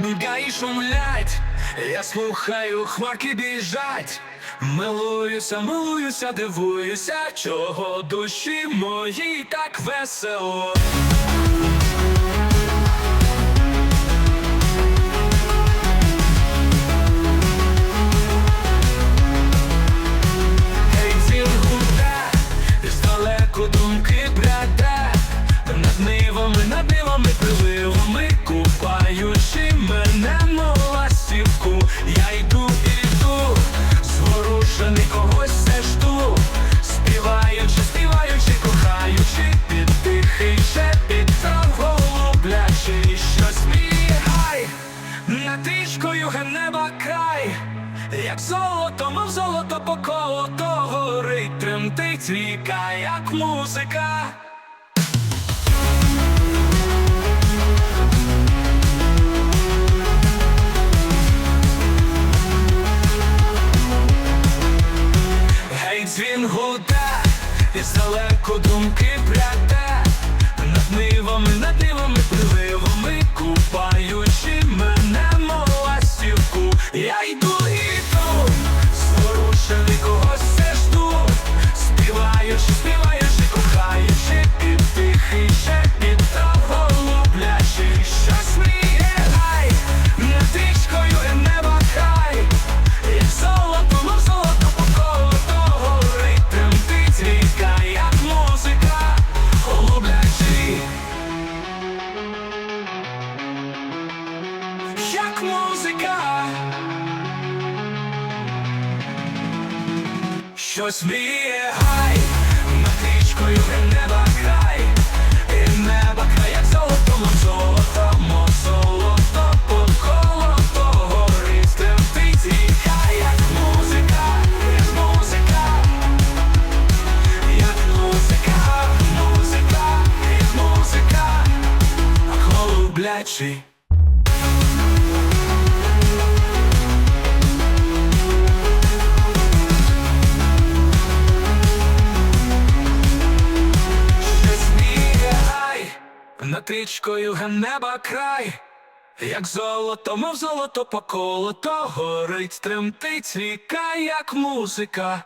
гаї шумлять, я слухаю, хмарки біжать. Милуюся, милуюся, дивуюся, чого душі моїй так весело. Над річкою гнеба край. Як золото, мов золото по колото горить, тремтить ріка, як музика. Гей, дзвін гуде, і здалеку думки пряде, над нивами, над нивами, Як музика, що сміє гай, над річкою і неба край, і неба край, як золото, мов золото, мов золото, по колото горить, як музика, як музика, як музика, музика, музика, голублячий. Над річкою ганеба край, як золото, мов золото поколото горить, тремтить ріка, як музика.